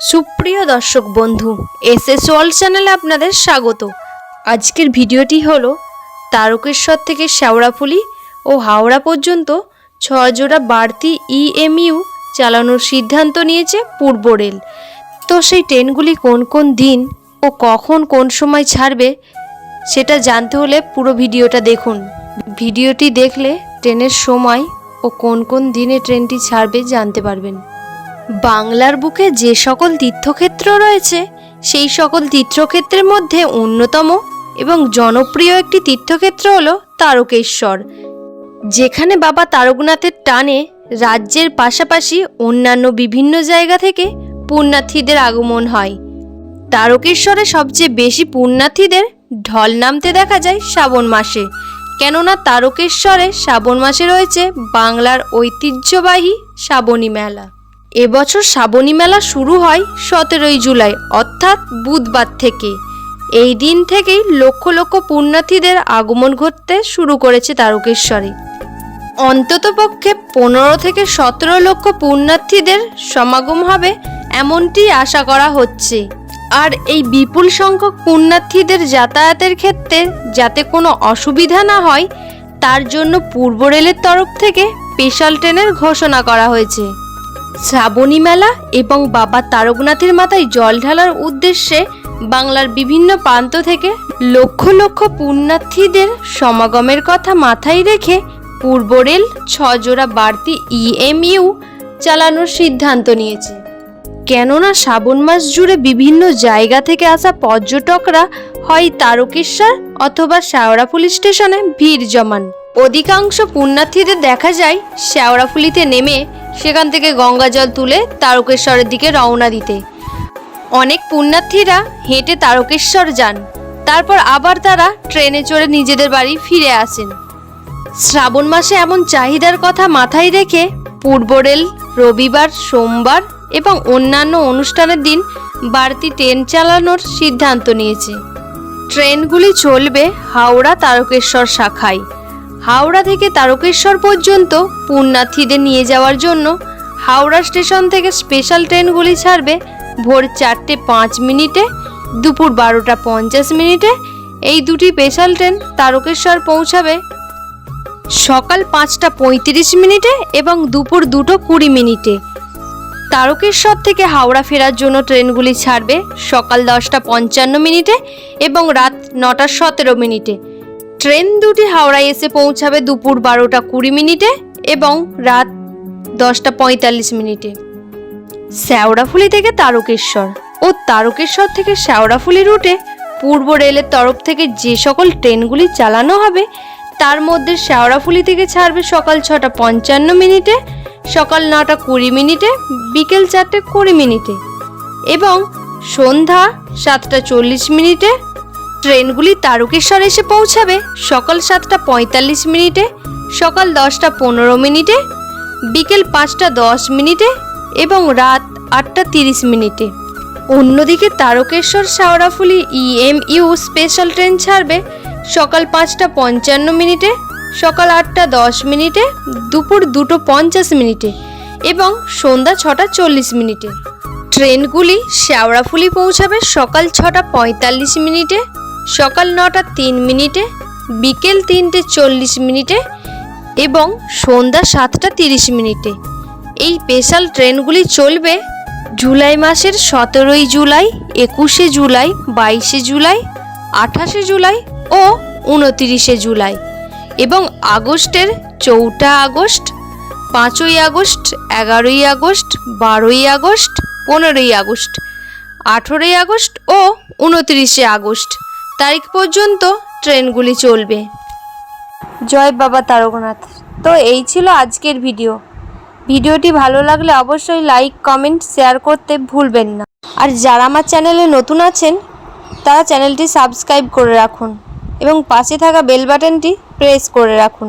সুপ্রিয় দর্শক বন্ধু এস এস ওয়ার্ল্ড চ্যানেলে আপনাদের স্বাগত। আজকের ভিডিওটি হল তারকেশ্বর থেকে শ্যাওড়াফুলি ও হাওড়া পর্যন্ত ছ জোড়া বাড়তি ইএমইউ চালানোর সিদ্ধান্ত নিয়েছে পূর্ব রেল। তো সেই ট্রেনগুলি কোন কোন দিন ও কখন কোন সময় ছাড়বে সেটা জানতে হলে পুরো ভিডিওটা দেখুন। ভিডিওটি দেখলে ট্রেনের সময় ও কোন কোন দিনে ট্রেনটি ছাড়বে জানতে পারবেন। বাংলার বুকে যে সকল তীর্থক্ষেত্র রয়েছে, সেই সকল তীর্থক্ষেত্রের মধ্যে অন্যতম এবং জনপ্রিয় একটি তীর্থক্ষেত্র হল তারকেশ্বর, যেখানে বাবা তারকনাথের টানে রাজ্যের পাশাপাশি অন্যান্য বিভিন্ন জায়গা থেকে পুণ্যার্থীদের আগমন হয়। তারকেশ্বরে সবচেয়ে বেশি পুণ্যার্থীদের ঢল নামতে দেখা যায় শ্রাবণ মাসে, কেননা তারকেশ্বরে শ্রাবণ মাসে রয়েছে বাংলার ঐতিহ্যবাহী শ্রাবণী মেলা। এবছর শ্রাবণী মেলা শুরু হয় সতেরোই জুলাই, অর্থাৎ বুধবার থেকে। এই দিন থেকেই লক্ষ লক্ষ পুণ্যার্থীদের আগমন ঘটতে শুরু করেছে তারকেশ্বরে। অন্ততপক্ষে পনেরো থেকে সতেরো লক্ষ পুণ্যার্থীদের সমাগম হবে এমনটি আশা করা হচ্ছে। আর এই বিপুল সংখ্যক পুণ্যার্থীদের যাতায়াতের ক্ষেত্রে যাতে কোনো অসুবিধা না হয়, তার জন্য পূর্ব রেলের তরফ থেকে স্পেশাল ট্রেনের ঘোষণা করা হয়েছে। শ্রাবণী মেলা এবং বাবা তারকনাথের মাথায় জল ঢালার উদ্দেশ্যে বাংলার বিভিন্ন প্রান্ত থেকে লক্ষ লক্ষ পুণ্যার্থীদের সমাগমের কথা মাথায় রেখে পূর্ব রেল ছজোড়া বাড়তি ইএমইউ চালানোর সিদ্ধান্ত নিয়েছে। কেননা শ্রাবণ মাস জুড়ে বিভিন্ন জায়গা থেকে আসা পর্যটকরা হয় তারকেশ্বর অথবা শেওড়াফুলি স্টেশনে ভিড় জমান। অধিকাংশ পুণ্যার্থীদের দেখা যায় শেওড়াফুলিতে নেমে সেখান থেকে গঙ্গা জল তুলে তারকেশ্বরের দিকে রওনা দিতে। অনেক পুণ্যার্থীরা হেঁটে তারকেশ্বর যান। তারপর আবার তারা ট্রেনে চড়ে নিজেদের বাড়ি ফিরে আসেন। শ্রাবণ মাসে এমন চাহিদার কথা মাথায় রেখে পূর্ব রেল, রবিবার, সোমবার এবং অন্যান্য অনুষ্ঠানের দিন বাড়তি ট্রেন চালানোর সিদ্ধান্ত নিয়েছে। ট্রেনগুলি চলবে হাওড়া তারকেশ্বর শাখায়। হাওড়া থেকে তারকেশ্বর পর্যন্ত পুণ্যার্থীদের নিয়ে যাওয়ার জন্য হাওড়া স্টেশন থেকে স্পেশাল ট্রেনগুলি ছাড়বে ভোর চারটে পাঁচ মিনিটে, দুপুর বারোটা পঞ্চাশ মিনিটে। এই দুটি স্পেশাল ট্রেন তারকেশ্বর পৌঁছাবে সকাল পাঁচটা পঁয়ত্রিশ মিনিটে এবং দুপুর দুটো কুড়ি মিনিটে। তারকেশ্বর থেকে হাওড়া ফেরার জন্য ট্রেনগুলি ছাড়বে সকাল দশটা পঞ্চান্ন মিনিটে এবং রাত নটা সতেরো মিনিটে। ট্রেন দুটি হাওড়ায় এসে পৌঁছাবে দুপুর বারোটা কুড়ি মিনিটে এবং রাত দশটা পঁয়তাল্লিশ মিনিটে। শ্যাওড়াফুলি থেকে তারকেশ্বর ও তারকেশ্বর থেকে শ্যাওড়াফুলি রুটে পূর্ব রেলের তরফ থেকে যে সকল ট্রেনগুলি চালানো হবে, তার মধ্যে শ্যাওড়াফুলি থেকে ছাড়বে সকাল ছটা পঞ্চান্ন মিনিটে, সকাল নটা কুড়ি মিনিটে, বিকেল চারটে কুড়ি মিনিটে এবং সন্ধ্যা সাতটা চল্লিশ মিনিটে ট্রেনগুলি তারকেশ্বর এসে পৌঁছাবে। সকাল সাতটা পঁয়তাল্লিশ মিনিটে, সকাল দশটা পনেরো মিনিটে, বিকেল পাঁচটা দশ মিনিটে এবং রাত আটটা তিরিশ মিনিটে। অন্যদিকে Tarakeswar Sheoraphuli EMU special train ছাড়বে সকাল পাঁচটা পঞ্চান্ন মিনিটে, সকাল আটটা দশ মিনিটে, দুপুর দুটো পঞ্চাশ মিনিটে এবং সন্ধ্যা ছটা চল্লিশ মিনিটে। ট্রেনগুলি শেওড়াফুলি পৌঁছাবে সকাল ছটা পঁয়তাল্লিশ মিনিটে সকাল নটা তিন মিনিটে, বিকেল তিনটে চল্লিশ মিনিটে এবং সন্ধ্যা সাতটা তিরিশ মিনিটে। এই স্পেশাল ট্রেনগুলি চলবে জুলাই মাসের সতেরোই জুলাই, একুশে জুলাই, বাইশে জুলাই, আঠাশে জুলাই ও উনতিরিশে জুলাই এবং আগস্টের চৌঠা আগস্ট, পাঁচই আগস্ট, এগারোই আগস্ট, বারোই আগস্ট, পনেরোই আগস্ট, আঠেরোই আগস্ট ও উনতিরিশে আগস্ট। তারিখ পর্যন্ত ট্রেনগুলি চলবে। জয় বাবা তারকনাথ। তো এই ছিল আজকের ভিডিও। ভিডিওটি ভালো লাগলে অবশ্যই লাইক, কমেন্ট, শেয়ার করতে ভুলবেন না। আর যারা আমার চ্যানেলে নতুন আছেন, তারা চ্যানেলটি সাবস্ক্রাইব করে রাখুন এবং পাশে থাকা বেল বাটনটি প্রেস করে রাখুন।